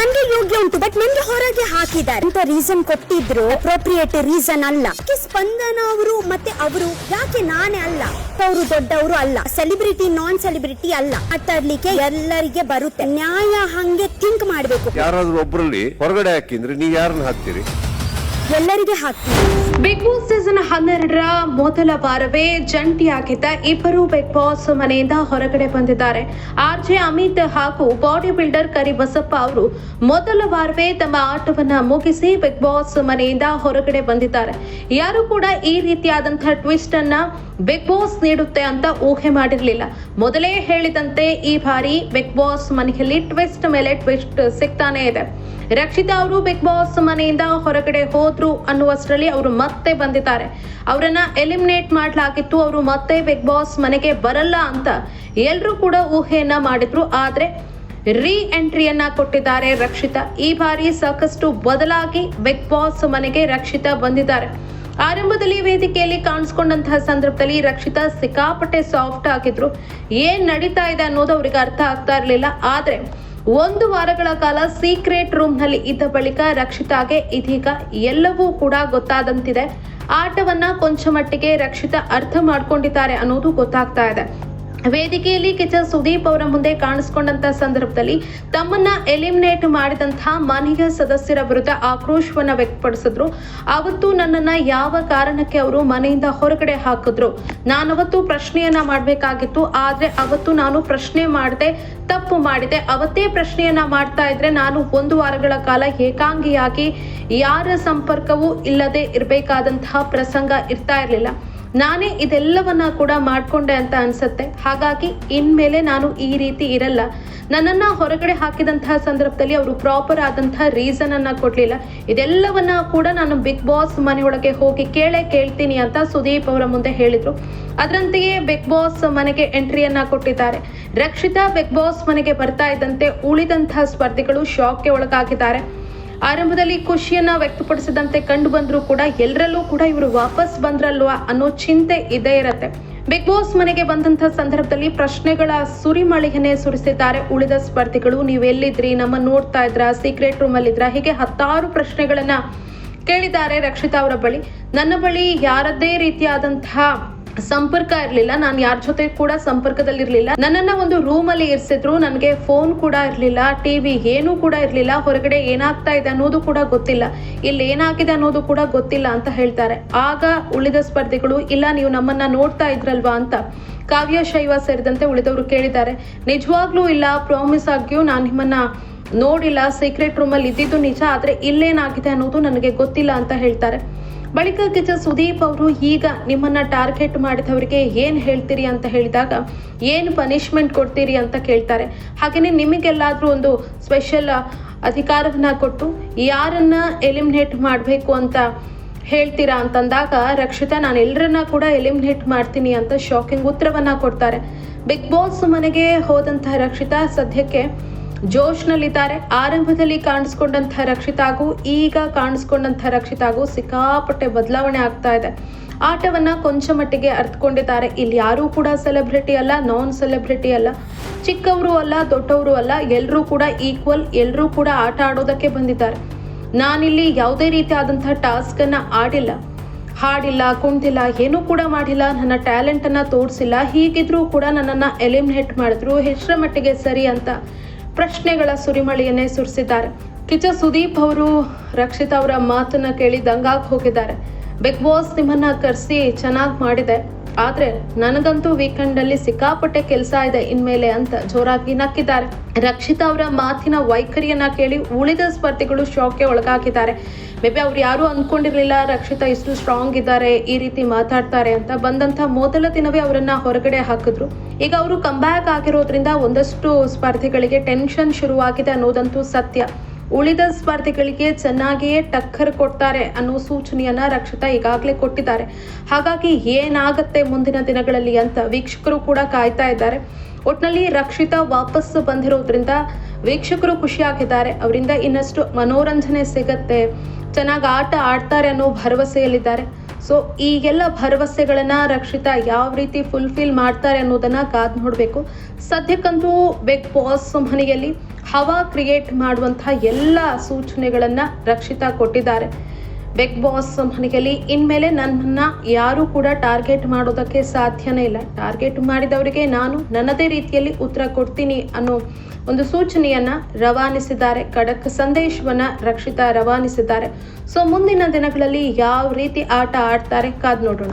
ನನ್ಗೆ ಯೋಗ್ಯ ಉಂಟು ಬಟ್ ನನ್ಗೆ ಹೊರಗೆ ಹಾಕಿದ್ದಾರೆ. ಅಂತ ರೀಸನ್ ಕೊಟ್ಟಿದ್ರು ಅಪ್ರೋಪ್ರಿಯೇಟ್ ರೀಸನ್ ಅಲ್ಲ. ಸ್ಪಂದನ ಅವರು ಮತ್ತೆ ಅವರು ಯಾಕೆ ನಾನೇ ಅಲ್ಲ? ಅವರು ದೊಡ್ಡವರು ಅಲ್ಲ. ಸೆಲಿಬ್ರಿಟಿ ನಾನ್ ಸೆಲಿಬ್ರಿಟಿ ಅಲ್ಲ. ಮಾತಾಡ್ಲಿಕ್ಕೆ ಎಲ್ಲರಿಗೆ ಬರುತ್ತೆ. ನ್ಯಾಯ ಹಂಗೆ ಥಿಂಕ್ ಮಾಡ್ಬೇಕು. ಯಾರಾದ್ರೂ ಒಬ್ಬರಲ್ಲಿ ಹೊರಗಡೆ ಹಾಕಿದ್ರೆ ನೀವು ಯಾರನ್ನ ಹಾಕ್ತೀರಿ? ಎಲ್ಲರಿಗೆ ಹಾಕಿ. ಬಿಗ್ ಬಾಸ್ ಸೀಸನ್ ಹನ್ನೆರಡರ ಮೊದಲ ವಾರವೇ ಜಂಟಿಯಾಗಿದ್ದ ಇಬ್ಬರು ಬಿಗ್ ಬಾಸ್ ಮನೆಯಿಂದ ಹೊರಗಡೆ ಬಂದಿದ್ದಾರೆ. ಆರ್ ಜೆ ಅಮಿತ್ ಹಾಗೂ ಬಾಡಿ ಬಿಲ್ಡರ್ ಕರಿಬಸಪ್ಪ ಅವರು ಮೊದಲ ವಾರವೇ ತಮ್ಮ ಆಟವನ್ನ ಮುಗಿಸಿ ಬಿಗ್ ಬಾಸ್ ಮನೆಯಿಂದ ಹೊರಗಡೆ ಬಂದಿದ್ದಾರೆ. ಯಾರು ಕೂಡ ಈ ರೀತಿಯಾದಂತಹ ಟ್ವಿಸ್ಟ್ ಅನ್ನ ಬಿಗ್ ಬಾಸ್ ನೀಡುತ್ತೆ ಅಂತ ಊಹೆ ಮಾಡಿರಲಿಲ್ಲ. ಮೊದಲೇ ಹೇಳಿದಂತೆ ಈ ಬಾರಿ ಬಿಗ್ ಬಾಸ್ ಮನೆಯಲ್ಲಿ ಟ್ವಿಸ್ಟ್ ಮೇಲೆ ಟ್ವಿಸ್ಟ್ ಸಿಗ್ತಾನೆ ಇದೆ. ರಕ್ಷಿತಾ ಅವರು ಬಿಗ್ ಬಾಸ್ ಮನೆಯಿಂದ ಹೊರಗಡೆ ಹೋದ್ರು. ಅನ್ನುವಷ್ಟರಲ್ಲಿ ಅವರು ಮತ್ತೆ ಬಂದಿದ್ದಾರೆ. ಅವರನ್ನ ಎಲಿಮಿನೇಟ್ ಮಾಡಲಾಗಿತ್ತು, ಅವರು ಮತ್ತೆ ಬಿಗ್ ಬಾಸ್ ಮನೆಗೆ ಬರಲ್ಲ ಅಂತ ಎಲ್ಲರೂ ಕೂಡ ಊಹೆಯನ್ನ ಮಾಡಿದ್ರು. ಆದ್ರೆ ರೀ ಎಂಟ್ರಿಯನ್ನ ಕೊಟ್ಟಿದ್ದಾರೆ ರಕ್ಷಿತಾ. ಈ ಬಾರಿ ಸಾಕಷ್ಟು ಬದಲಾಗಿ ಬಿಗ್ ಬಾಸ್ ಮನೆಗೆ ರಕ್ಷಿತಾ ಬಂದಿದ್ದಾರೆ. ಆರಂಭದಲ್ಲಿ ವೇದಿಕೆಯಲ್ಲಿ ಕಾಣಿಸ್ಕೊಂಡಂತಹ ಸಂದರ್ಭದಲ್ಲಿ ರಕ್ಷಿತಾ ಸಿಕ್ಕಾಪಟ್ಟೆ ಸಾಫ್ಟ್ ಆಗಿದ್ರು. ಏನ್ ನಡೀತಾ ಇದೆ ಅನ್ನೋದು ಅವ್ರಿಗೆ ಅರ್ಥ ಆಗ್ತಾ ಇರಲಿಲ್ಲ. ಆದ್ರೆ ಒಂದು ವಾರಗಳ ಕಾಲ ಸೀಕ್ರೆಟ್ ರೂಮ್ನಲ್ಲಿ ಇದ್ದ ಬಳಿಕ ರಕ್ಷಿತಾಗೆ ಇದೀಗ ಎಲ್ಲವೂ ಕೂಡ ಗೊತ್ತಾದಂತಿದೆ. ಆಟವನ್ನ ಕೊಂಚ ಮಟ್ಟಿಗೆ ರಕ್ಷಿತಾ ಅರ್ಥ ಮಾಡ್ಕೊಂಡಿದ್ದಾರೆ ಅನ್ನೋದು ಗೊತ್ತಾಗ್ತಾ ಇದೆ. ವೇದಿಕೆಯಲ್ಲಿ ಕಿಚ್ಚ ಸುದೀಪ್ ಅವರ ಮುಂದೆ ಕಾಣಿಸಿಕೊಂಡಂತ ಸಂದರ್ಭದಲ್ಲಿ ತಮ್ಮನ್ನ ಎಲಿಮಿನೇಟ್ ಮಾಡಿದಂತಹ ಮನೆಯ ಸದಸ್ಯರ ವಿರುದ್ಧ ಆಕ್ರೋಶವನ್ನ ವ್ಯಕ್ತಪಡಿಸಿದ್ರು. ಅವತ್ತು ನನ್ನನ್ನ ಯಾವ ಕಾರಣಕ್ಕೆ ಅವರು ಮನೆಯಿಂದ ಹೊರಗಡೆ ಹಾಕಿದ್ರು? ನಾನವತ್ತು ಪ್ರಶ್ನೆಯನ್ನ ಮಾಡಬೇಕಾಗಿತ್ತು. ಆದ್ರೆ ಅವತ್ತು ನಾನು ಪ್ರಶ್ನೆ ಮಾಡದೆ, ತಪ್ಪು ಮಾಡಿದೆ. ಅವತ್ತೇ ಪ್ರಶ್ನೆಯನ್ನ ಮಾಡ್ತಾ ಇದ್ರೆ ನಾನು ಒಂದು ವಾರಗಳ ಕಾಲ ಏಕಾಂಗಿಯಾಗಿ ಯಾರ ಸಂಪರ್ಕವೂ ಇಲ್ಲದೆ ಇರಬೇಕಾದಂತಹ ಪ್ರಸಂಗ ಇರ್ತಾ ಇರಲಿಲ್ಲ. ನಾನೇ ಇದೆಲ್ಲವನ್ನ ಕೂಡ ಮಾಡ್ಕೊಂಡೆ ಅಂತ ಅನ್ಸುತ್ತೆ. ಹಾಗಾಗಿ ಇನ್ಮೇಲೆ ನಾನು ಈ ರೀತಿ ಇರಲ್ಲ. ನನ್ನನ್ನ ಹೊರಗಡೆ ಹಾಕಿದಂತಹ ಸಂದರ್ಭದಲ್ಲಿ ಅವರು ಪ್ರಾಪರ್ ಆದಂತಹ ರೀಸನ್ ಅನ್ನ ಕೊಡ್ಲಿಲ್ಲ. ಇದೆಲ್ಲವನ್ನ ಕೂಡ ನಾನು ಬಿಗ್ ಬಾಸ್ ಮನೆಯೊಳಗೆ ಹೋಗಿ ಕೇಳೇ ಕೇಳ್ತೀನಿ ಅಂತ ಸುದೀಪ್ ಅವರ ಮುಂದೆ ಹೇಳಿದ್ರು. ಅದರಂತೆಯೇ ಬಿಗ್ ಬಾಸ್ ಮನೆಗೆ ಎಂಟ್ರಿಯನ್ನ ಕೊಟ್ಟಿದ್ದಾರೆ. ರಕ್ಷಿತಾ ಬಿಗ್ ಬಾಸ್ ಮನೆಗೆ ಬರ್ತಾ ಇದ್ದಂತೆ ಉಳಿದಂತಹ ಸ್ಪರ್ಧಿಗಳು ಶಾಕ್ಗೆ ಒಳಗಾಗಿದ್ದಾರೆ. ಆರಂಭದಲ್ಲಿ ಖುಷಿಯನ್ನ ವ್ಯಕ್ತಪಡಿಸಿದಂತೆ ಕಂಡು ಬಂದರೂ ಕೂಡ ಎಲ್ಲರಲ್ಲೂ ಕೂಡ ಇವರು ವಾಪಸ್ ಬಂದ್ರಲ್ವಾ ಅನ್ನೋ ಚಿಂತೆ ಇದೇ ಇರತ್ತೆ. ಬಿಗ್ ಬಾಸ್ ಮನೆಗೆ ಬಂದಂತ ಸಂದರ್ಭದಲ್ಲಿ ಪ್ರಶ್ನೆಗಳ ಸುರಿಮಳೆಯನ್ನೇ ಸುರಿಸಿದ್ದಾರೆ. ಉಳಿದ ಸ್ಪರ್ಧಿಗಳು, ನೀವು ಎಲ್ಲಿದ್ರಿ? ನಮ್ಮ ನೋಡ್ತಾ ಇದ್ರ? ಸೀಕ್ರೆಟ್ ರೂಮ್ ಅಲ್ಲಿ ಇದ್ರ ಹೀಗೆ ಹತ್ತಾರು ಪ್ರಶ್ನೆಗಳನ್ನ ಕೇಳಿದ್ದಾರೆ ರಕ್ಷಿತಾ ಅವರ ಬಳಿ. ನನ್ನ ಬಳಿ ಯಾರದ್ದೇ ರೀತಿಯಾದಂತಹ ಸಂಪರ್ಕ ಇರಲಿಲ್ಲ. ನಾನು ಯಾರ ಜೊತೆ ಕೂಡ ಸಂಪರ್ಕದಲ್ಲಿರಲಿಲ್ಲ. ನನ್ನನ್ನ ಒಂದು ರೂಮ್ ಅಲ್ಲಿ ಇರಿಸಿದ್ರು. ನನಗೆ ಫೋನ್ ಕೂಡ ಇರಲಿಲ್ಲ. ಟಿವಿ ಏನೂ ಕೂಡ ಇರಲಿಲ್ಲ. ಹೊರಗಡೆ ಏನಾಗ್ತಾ ಇದೆ ಅನ್ನೋದು ಕೂಡ ಗೊತ್ತಿಲ್ಲ. ಇಲ್ಲಿ ಏನಾಗಿದೆ ಅನ್ನೋದು ಕೂಡ ಗೊತ್ತಿಲ್ಲ ಅಂತ ಹೇಳ್ತಾರೆ. ಆಗ ಉಳಿದ ಸ್ಪರ್ಧಿಗಳು, ಇಲ್ಲ, ನೀವು ನಮ್ಮನ್ನ ನೋಡ್ತಾ ಇದ್ರಲ್ವಾ ಅಂತ ಕಾವ್ಯ ಶೈವ ಸೇರಿದಂತೆ ಉಳಿದವರು ಕೇಳಿದ್ದಾರೆ. ನಿಜವಾಗ್ಲೂ ಇಲ್ಲ. ಪ್ರಾಮಿಸ್ ಆಗಿಯೂ ನಾನು ನಿಮ್ಮನ್ನ ನೋಡಿಲ್ಲ. ಸೀಕ್ರೆಟ್ ರೂಮಲ್ಲಿ ಇದ್ದಿದ್ದು ನಿಜ. ಆದರೆ ಇಲ್ಲೇನಾಗಿದೆ ಅನ್ನೋದು ನನಗೆ ಗೊತ್ತಿಲ್ಲ ಅಂತ ಹೇಳ್ತಾರೆ. ಬಳಿಕ ಕಿಚ್ಚ ಸುದೀಪ್ ಅವರು ಈಗ ನಿಮ್ಮನ್ನ ಟಾರ್ಗೆಟ್ ಮಾಡಿದವರಿಗೆ ಏನ್ ಹೇಳ್ತೀರಿ ಅಂತ ಹೇಳಿದಾಗ, ಏನ್ ಪನಿಷ್ಮೆಂಟ್ ಕೊಡ್ತೀರಿ ಅಂತ ಕೇಳ್ತಾರೆ. ಹಾಗೇನೆ ನಿಮಗೆಲ್ಲಾದ್ರೂ ಒಂದು ಸ್ಪೆಷಲ್ ಅಧಿಕಾರವನ್ನ ಕೊಟ್ಟು ಯಾರನ್ನ ಎಲಿಮಿನೇಟ್ ಮಾಡಬೇಕು ಅಂತ ಹೇಳ್ತೀರಾ ಅಂತಂದಾಗ, ರಕ್ಷಿತಾ, ನಾನು ಎಲ್ಲರನ್ನ ಕೂಡ ಎಲಿಮಿನೇಟ್ ಮಾಡ್ತೀನಿ ಅಂತ ಶಾಕಿಂಗ್ ಉತ್ತರವನ್ನ ಕೊಡ್ತಾರೆ. ಬಿಗ್ ಬಾಸ್ ಮನೆಗೆ ಹೋದಂತಹ ರಕ್ಷಿತಾ ಸದ್ಯಕ್ಕೆ ಜೋಶ್ನಲ್ಲಿದ್ದಾರೆ. ಆರಂಭದಲ್ಲಿ ಕಾಣಿಸ್ಕೊಂಡಂಥ ರಕ್ಷಿತಾಗೂ ಈಗ ಕಾಣಿಸ್ಕೊಂಡಂಥ ರಕ್ಷಿತಾಗೂ ಸಿಕ್ಕಾಪಟ್ಟೆ ಬದಲಾವಣೆ ಆಗ್ತಾ ಇದೆ. ಆಟವನ್ನ ಕೊಂಚ ಮಟ್ಟಿಗೆ ಅರ್ಥಕೊಂಡಿದ್ದಾರೆ ಇಲ್ಲಿ ಯಾರೂ ಕೂಡ ಸೆಲೆಬ್ರಿಟಿ ಅಲ್ಲ, ನಾನ್ ಸೆಲೆಬ್ರಿಟಿ ಅಲ್ಲ. ಚಿಕ್ಕವರು ಅಲ್ಲ, ದೊಡ್ಡವರು ಅಲ್ಲ ಎಲ್ಲರೂ ಕೂಡ ಈಕ್ವಲ್ ಎಲ್ಲರೂ ಕೂಡ ಆಟ ಆಡೋದಕ್ಕೆ ಬಂದಿದ್ದಾರೆ. ನಾನಿಲ್ಲಿ ಯಾವುದೇ ರೀತಿಯಾದಂಥ ಟಾಸ್ಕ್ ಅನ್ನ ಆಡಿಲ್ಲ. ಹಾಡಿಲ್ಲ ಕುಣ್ತಿಲ್ಲ ಏನೂ ಕೂಡ ಮಾಡಿಲ್ಲ, ನನ್ನ ಟ್ಯಾಲೆಂಟ್ ಅನ್ನ ತೋರಿಸಿಲ್ಲ. ಹೀಗಿದ್ರೂ ಕೂಡ ನನ್ನನ್ನ ಎಲಿಮಿನೇಟ್ ಮಾಡಿದ್ರು. ಹೆಸರ ಮಟ್ಟಿಗೆ ಸರಿ ಅಂತ ಪ್ರಶ್ನೆಗಳ ಸುರಿಮಳೆಯನ್ನೇ ಸುರಿಸಿದ್ದಾರೆ. ಕಿಚ್ಚ ಸುದೀಪ್ ಅವರು, ರಕ್ಷಿತ್ ಅವರ ಮಾತನ್ನ ಕೇಳಿ ದಂಗಾಗ್ ಹೋಗಿದ್ದಾರೆ. ಬಿಗ್ ಬಾಸ್ ನಿಮ್ಮನ್ನ ಕರೆಸಿ ಚೆನ್ನಾಗಿ ಮಾಡಿದೆ. ಆದ್ರೆ ನನಗಂತೂ ವೀಕೆಂಡ್ ಅಲ್ಲಿ ಸಿಕ್ಕಾಪಟ್ಟೆ ಕೆಲಸ ಇದೆ ಇನ್ಮೇಲೆ ಅಂತ ಜೋರಾಗಿ ನಕ್ಕಿದ್ದಾರೆ. ರಕ್ಷಿತಾ ಅವರ ಮಾತಿನ ವೈಖರಿಯನ್ನ ಕೇಳಿ ಉಳಿದ ಸ್ಪರ್ಧಿಗಳು ಶಾಕ್ಗೆ ಒಳಗಾಗಿದ್ದಾರೆ. ಮೇ ಬಿ ಅವ್ರು ಯಾರು ಅನ್ಕೊಂಡಿರ್ಲಿಲ್ಲ ರಕ್ಷಿತಾ ಇಷ್ಟು ಸ್ಟ್ರಾಂಗ್ ಇದ್ದಾರೆ, ಈ ರೀತಿ ಮಾತಾಡ್ತಾರೆ ಅಂತ ಬಂದಂತ ಮೊದಲ ದಿನವೇ ಅವರನ್ನ ಹೊರಗಡೆ ಹಾಕಿದ್ರು. ಈಗ ಅವರು ಕಂಬ್ಯಾಕ್ ಆಗಿರೋದ್ರಿಂದ ಒಂದಷ್ಟು ಸ್ಪರ್ಧಿಗಳಿಗೆ ಟೆನ್ಷನ್ ಶುರುವಾಗಿದೆ ಅನ್ನೋದಂತೂ ಸತ್ಯ. ಉಳಿದ ಸ್ಪರ್ಧಿಗಳಿಗೆ ಚೆನ್ನಾಗಿಯೇ ಟಕ್ಕರ್ ಕೊಡ್ತಾರೆ ಅನ್ನೋ ಸೂಚನೆಯನ್ನ ರಕ್ಷಿತಾ ಈಗಾಗಲೇ ಕೊಟ್ಟಿದ್ದಾರೆ. ಹಾಗಾಗಿ ಏನಾಗತ್ತೆ ಮುಂದಿನ ದಿನಗಳಲ್ಲಿ ಅಂತ ವೀಕ್ಷಕರು ಕೂಡ ಕಾಯ್ತಾ ಇದ್ದಾರೆ. ಒಟ್ನಲ್ಲಿ ರಕ್ಷಿತಾ ವಾಪಸ್ ಬಂದಿರೋದ್ರಿಂದ ವೀಕ್ಷಕರು ಖುಷಿಯಾಗಿದ್ದಾರೆ. ಅವರಿಂದ ಇನ್ನಷ್ಟು ಮನೋರಂಜನೆ ಸಿಗತ್ತೆ. ಚೆನ್ನಾಗಿ ಆಟ ಆಡ್ತಾರೆ ಅನ್ನೋ ಭರವಸೆಯಲ್ಲಿದ್ದಾರೆ. ಸೊ ಈಗೆಲ್ಲ ಭರವಸೆಗಳನ್ನು ರಕ್ಷಿತಾ ಯಾವ ರೀತಿ ಫುಲ್ಫಿಲ್ ಮಾಡ್ತಾರೆ ಅನ್ನೋದನ್ನ ಕಾದು ನೋಡಬೇಕು. ಸದ್ಯಕ್ಕಂತೂ ಬಿಗ್ ಬಾಸ್ ಮನೆಯಲ್ಲಿ ಹವಾ ಕ್ರಿಯೇಟ್ ಮಾಡುವಂತಹ ಎಲ್ಲ ಸೂಚನೆಗಳನ್ನು ರಕ್ಷಿತಾ ಕೊಟ್ಟಿದ್ದಾರೆ. ಬಿಗ್ ಬಾಸ್ ಮನೆಯಲ್ಲಿ ಇನ್ಮೇಲೆ ನನ್ನನ್ನು ಯಾರೂ ಕೂಡ ಟಾರ್ಗೆಟ್ ಮಾಡೋದಕ್ಕೆ ಸಾಧ್ಯನೇ ಇಲ್ಲ. ಟಾರ್ಗೆಟ್ ಮಾಡಿದವರಿಗೆ ನಾನು ನನ್ನದೇ ರೀತಿಯಲ್ಲಿ ಉತ್ತರ ಕೊಡ್ತೀನಿ ಅನ್ನೋ ಒಂದು ಸೂಚನೆಯನ್ನ ರವಾನಿಸಿದ್ದಾರೆ. ಖಡಕ್ ಸಂದೇಶವನ್ನ ರಕ್ಷಿತಾ ರವಾನಿಸಿದ್ದಾರೆ. ಸೊ ಮುಂದಿನ ದಿನಗಳಲ್ಲಿ ಯಾವ ರೀತಿ ಆಟ ಆಡ್ತಾರೆ ಕಾದ್ ನೋಡೋಣ.